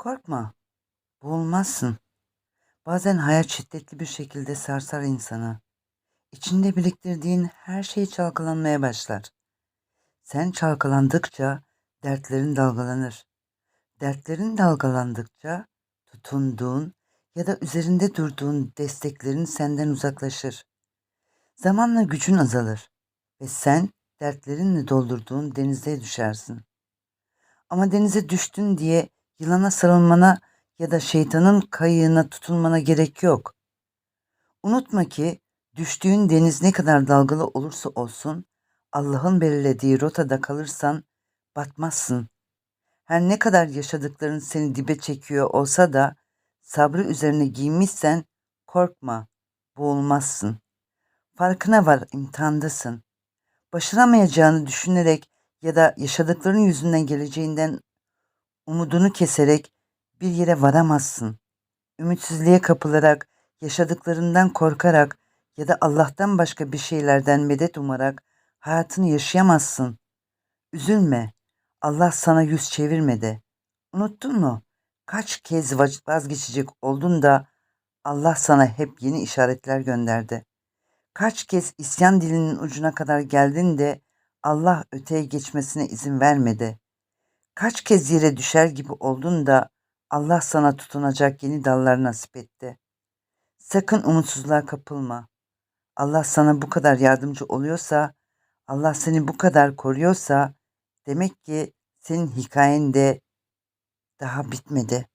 Korkma, boğulmazsın. Bazen hayat şiddetli bir şekilde sarsar insanı. İçinde biriktirdiğin her şey çalkalanmaya başlar. Sen çalkalandıkça dertlerin dalgalanır. Dertlerin dalgalandıkça tutunduğun ya da üzerinde durduğun desteklerin senden uzaklaşır. Zamanla gücün azalır ve sen dertlerinle doldurduğun denize düşersin. Ama denize düştün diye yılana sarılmana ya da şeytanın kayığına tutulmana gerek yok. Unutma ki düştüğün deniz ne kadar dalgalı olursa olsun Allah'ın belirlediği rotada kalırsan batmazsın. Her ne kadar yaşadıkların seni dibe çekiyor olsa da sabrı üzerine giymişsen korkma, boğulmazsın. Farkına var imtihandasın. Başaramayacağını düşünerek ya da yaşadıkların yüzünden geleceğinden umudunu keserek bir yere varamazsın. Ümitsizliğe kapılarak, yaşadıklarından korkarak ya da Allah'tan başka bir şeylerden medet umarak hayatını yaşayamazsın. Üzülme. Allah sana yüz çevirmedi. Unuttun mu? Kaç kez vaz- vazgeçecek oldun da Allah sana hep yeni işaretler gönderdi. Kaç kez isyan dilinin ucuna kadar geldin de Allah öteye geçmesine izin vermedi. Kaç kez yere düşer gibi oldun da Allah sana tutunacak yeni dallar nasip etti. Sakın umutsuzluğa kapılma. Allah sana bu kadar yardımcı oluyorsa, Allah seni bu kadar koruyorsa demek ki senin hikayen de daha bitmedi.